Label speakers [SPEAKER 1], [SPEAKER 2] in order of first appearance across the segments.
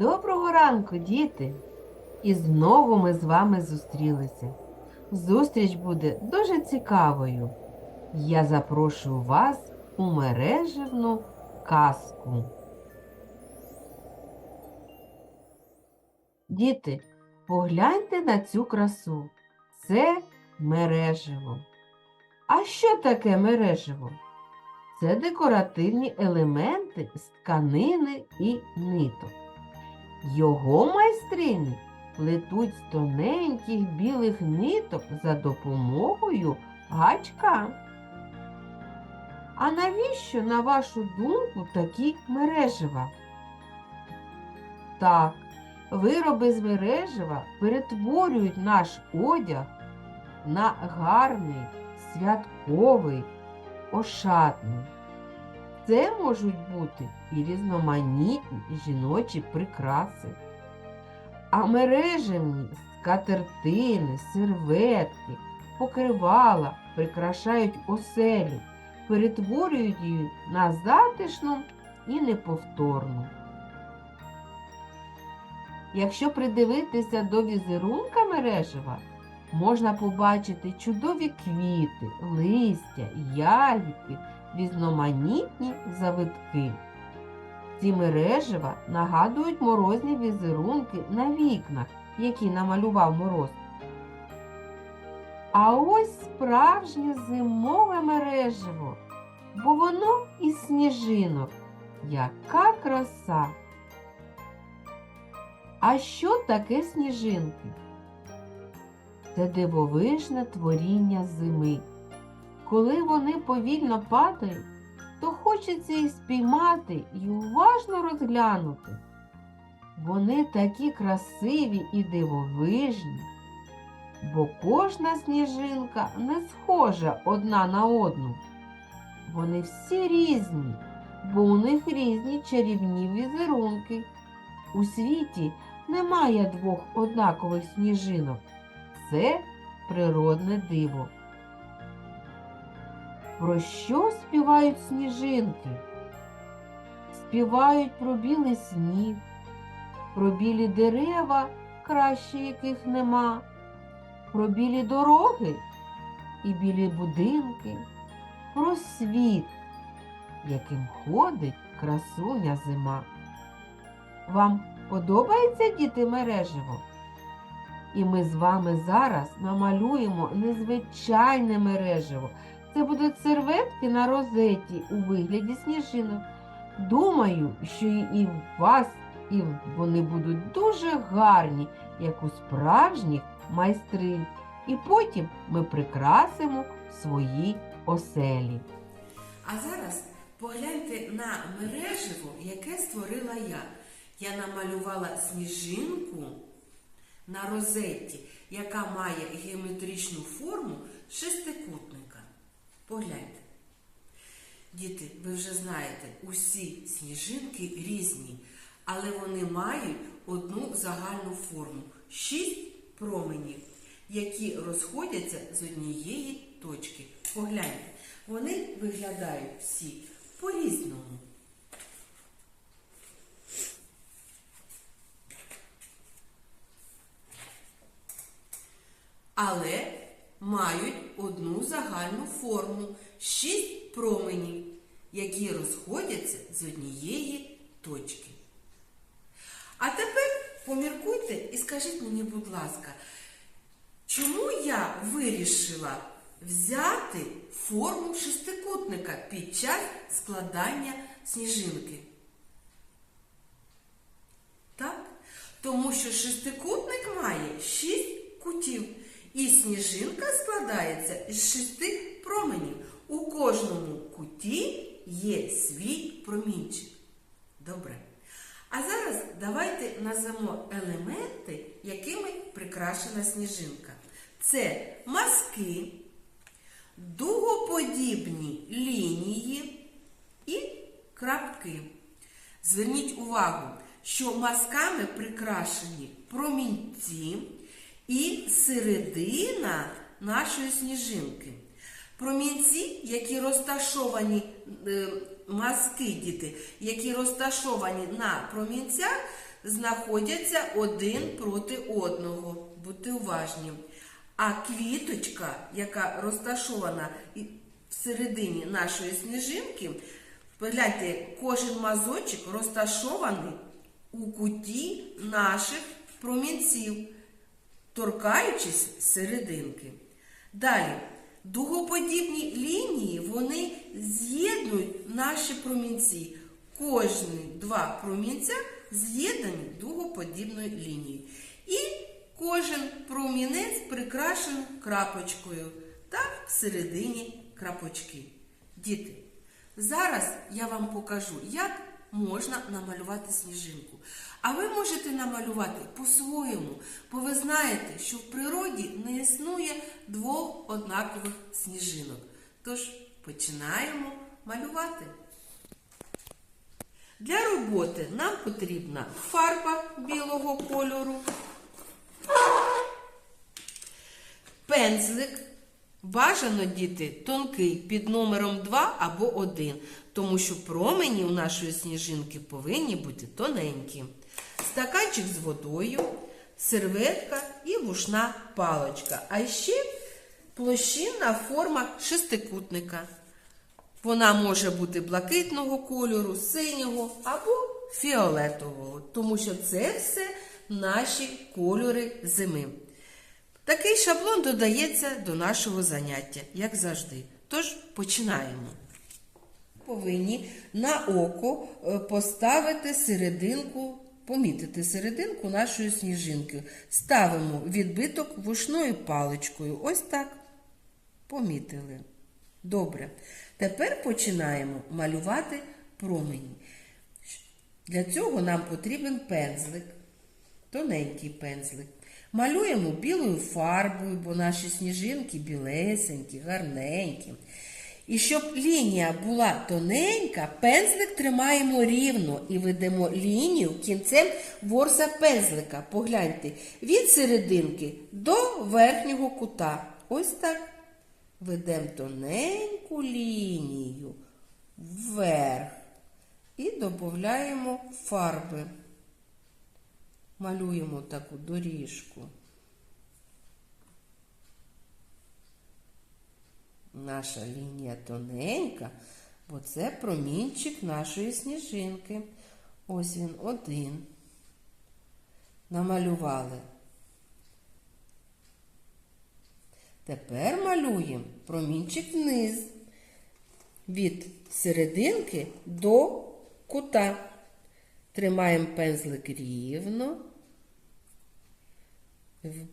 [SPEAKER 1] Доброго ранку, діти! І знову ми з вами зустрілися. Зустріч буде дуже цікавою. Я запрошую вас у мережевну казку. Діти, погляньте на цю красу. Це мережево. А що таке мережево? Це декоративні елементи з тканини і ниток. Його майстрині плетуть з тоненьких білих ниток за допомогою гачка. А навіщо, на вашу думку, такі мережева? Так, вироби з мережева перетворюють наш одяг на гарний, святковий, ошатний. Це можуть бути і різноманітні жіночі прикраси. А мережевні скатертини, серветки, покривала прикрашають оселю, перетворюють її на затишну і неповторну. Якщо придивитися до візерунка мережева, можна побачити чудові квіти, листя, ягідки, різноманітні завитки. Ці мережева нагадують морозні візерунки на вікнах, які намалював мороз. А ось справжнє зимове мережево, бо воно із сніжинок. Яка краса! А що таке сніжинки? Це дивовижне творіння зими. Коли вони повільно падають, то хочеться їх спіймати і уважно розглянути. Вони такі красиві і дивовижні, бо кожна сніжинка не схожа одна на одну. Вони всі різні, бо у них різні чарівні візерунки. У світі немає двох однакових сніжинок. Це природне диво. Про що співають сніжинки? Співають про білий сніг, про білі дерева, краще яких нема, про білі дороги і білі будинки, про світ, яким ходить красуня зима. Вам подобається діти мереживо? І ми з вами зараз намалюємо незвичайне мереживо. Це будуть серветки на розеті у вигляді сніжинок. Думаю, що і в вас, і вони будуть дуже гарні, як у справжніх майстринь. І потім ми прикрасимо свої оселі.
[SPEAKER 2] А зараз погляньте на мереживо, яке створила я. Я намалювала сніжинку на розетті, яка має геометричну форму шестикутника. Погляньте. Діти, ви вже знаєте, усі сніжинки різні, але вони мають одну загальну форму шість променів, які розходяться з однієї точки. Погляньте, вони виглядають всі по-різному. але мають одну загальну форму шість променів, які розходяться з однієї точки. А тепер поміркуйте і скажіть мені, будь ласка, чому я вирішила взяти форму шестикутника під час складання сніжинки? Так? Тому що шестикутник має шість кутів. І сніжинка складається із шести променів. У кожному куті є свій промінчик. Добре. А зараз давайте назвемо елементи, якими прикрашена сніжинка. Це маски, дугоподібні лінії і крапки. Зверніть увагу, що масками прикрашені промінці і середина нашої сніжинки. Промінці, які розташовані, е, маски діти, які розташовані на промінцях, знаходяться один проти одного. Будьте уважні. А квіточка, яка розташована всередині нашої сніжинки, погляньте, кожен мазочок розташований у куті наших промінців, торкаючись серединки. Далі, дугоподібні лінії вони з'єднують наші промінці. Кожні два промінця з'єднані дугоподібною лінією. І кожен промінець прикрашений крапочкою та всередині крапочки. Діти, зараз я вам покажу, як можна намалювати сніжинку. А ви можете намалювати по-своєму, бо ви знаєте, що в природі не існує двох однакових сніжинок. Тож починаємо малювати. Для роботи нам потрібна фарба білого кольору, пензлик. Бажано діти тонкий під номером 2 або 1, тому що промені у нашої сніжинки повинні бути тоненькі. Стаканчик з водою, серветка і вушна палочка. А ще площинна форма шестикутника. Вона може бути блакитного кольору, синього або фіолетового, тому що це все наші кольори зими. Такий шаблон додається до нашого заняття, як завжди. Тож починаємо. Повинні на око е, поставити серединку, помітити серединку нашої сніжинки. Ставимо відбиток вушною паличкою. Ось так. Помітили. Добре. Тепер починаємо малювати промені. Для цього нам потрібен пензлик, тоненький пензлик. Малюємо білою фарбою, бо наші сніжинки білесенькі, гарненькі. І щоб лінія була тоненька, пензлик тримаємо рівно і ведемо лінію кінцем ворса пензлика. Погляньте, від серединки до верхнього кута. Ось так. Ведемо тоненьку лінію вверх і додаємо фарби. Малюємо таку доріжку. Наша лінія тоненька, бо це промінчик нашої сніжинки. Ось він один. Намалювали. Тепер малюємо промінчик вниз. Від серединки до кута. Тримаємо пензлик рівно,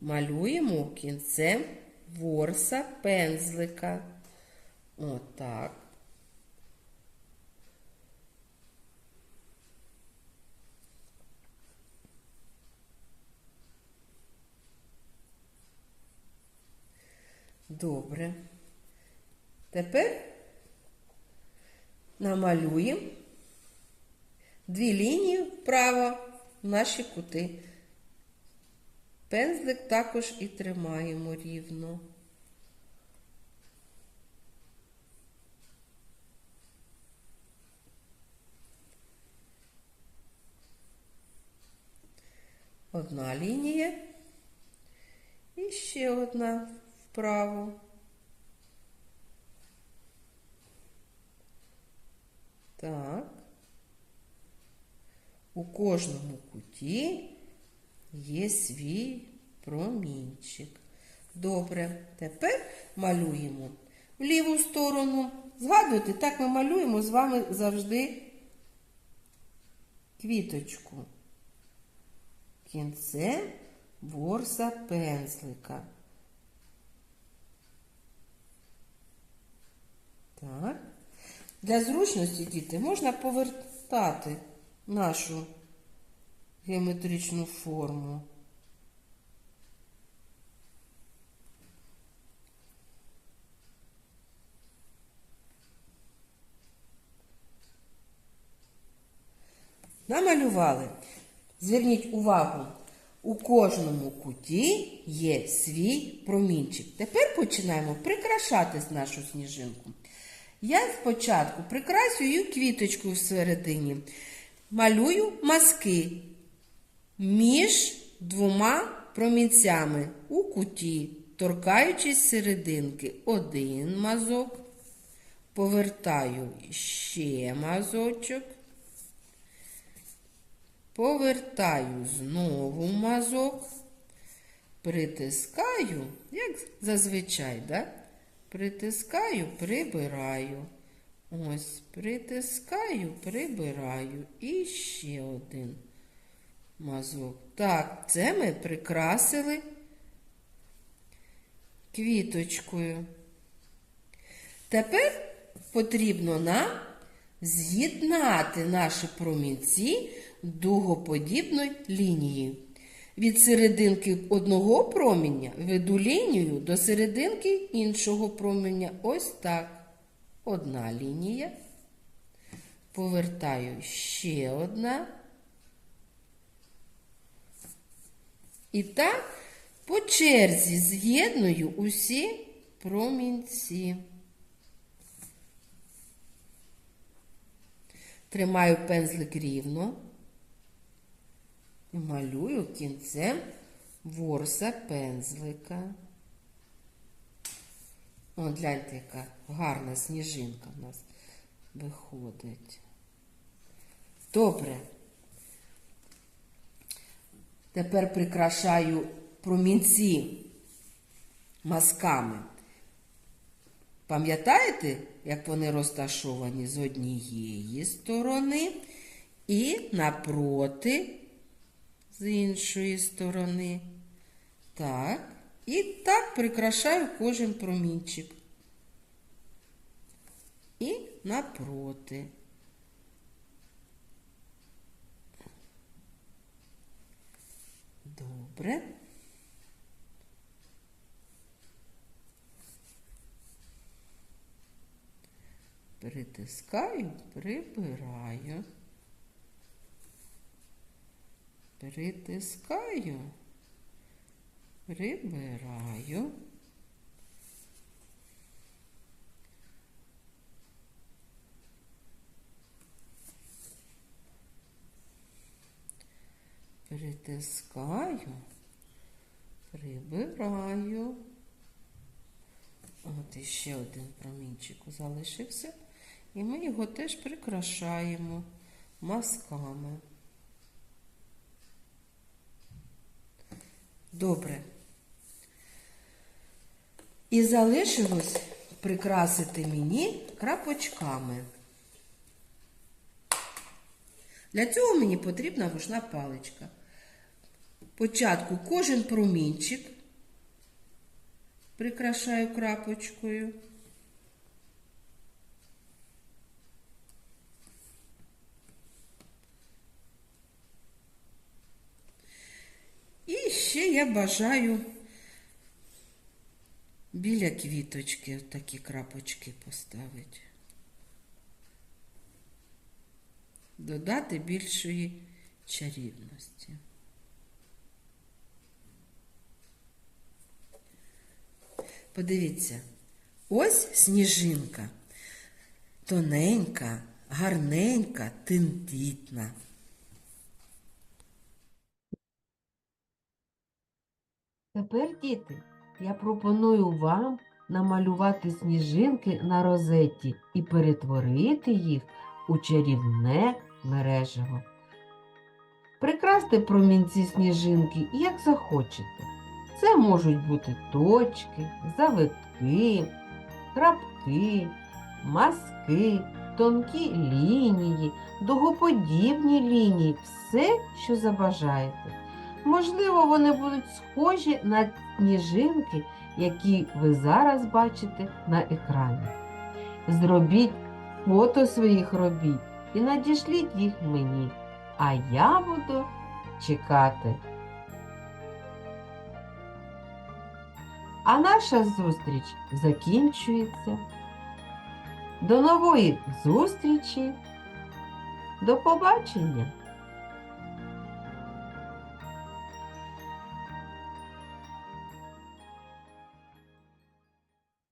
[SPEAKER 2] малюємо кінцем ворса пензлика. Отак. Добре. Тепер намалюємо дві лінії вправо в наші кути. Пензлик також і тримаємо рівно. Одна лінія і ще одна вправо. Так. У кожному куті є свій промінчик. Добре. Тепер малюємо в ліву сторону. Згадуйте, так ми малюємо з вами завжди квіточку. Кінце ворса пензлика. Так. Для зручності, діти, можна повертати нашу геометричну форму. Намалювали. Зверніть увагу, у кожному куті є свій промінчик. Тепер починаємо прикрашати нашу сніжинку. Я спочатку прикрасюю квіточку всередині, малюю маски між двома промінцями у куті, торкаючись серединки, один мазок, повертаю ще мазочок, повертаю знову мазок, притискаю, як зазвичай, да? притискаю, прибираю. Ось, притискаю, прибираю. І ще один мазок. Так, це ми прикрасили квіточкою. Тепер потрібно нам з'єднати наші промінці дугоподібною лінією. Від серединки одного проміння веду лінію до серединки іншого проміння. Ось так. Одна лінія. Повертаю ще одна. І так по черзі з'єдную усі промінці. Тримаю пензлик рівно і малюю кінцем ворса пензлика. О, гляньте, яка гарна сніжинка в нас виходить. Добре. Тепер прикрашаю промінці мазками. Пам'ятаєте, як вони розташовані з однієї сторони і напроти з іншої сторони. Так. І так прикрашаю кожен промінчик. І напроти. Добре. Притискаю, прибираю. Притискаю, прибираю. Притискаю, прибираю. От іще один промінчик залишився. І ми його теж прикрашаємо мазками. Добре. І залишилось прикрасити мені крапочками. Для цього мені потрібна рушна паличка. Спочатку кожен промінчик прикрашаю крапочкою. І ще я бажаю біля квіточки такі крапочки поставити. Додати більшої чарівності. Подивіться, ось сніжинка. Тоненька, гарненька, тендітна.
[SPEAKER 1] Тепер, діти, я пропоную вам намалювати сніжинки на розетті і перетворити їх у чарівне мережево. Прикрасьте промінці сніжинки як захочете. Це можуть бути точки, завитки, крапки, мазки, тонкі лінії, дугоподібні лінії, все, що забажаєте. Можливо, вони будуть схожі на сніжинки, які ви зараз бачите на екрані. Зробіть фото своїх робіт і надішліть їх мені, а я буду чекати. А наша зустріч закінчується. До нової зустрічі. До побачення!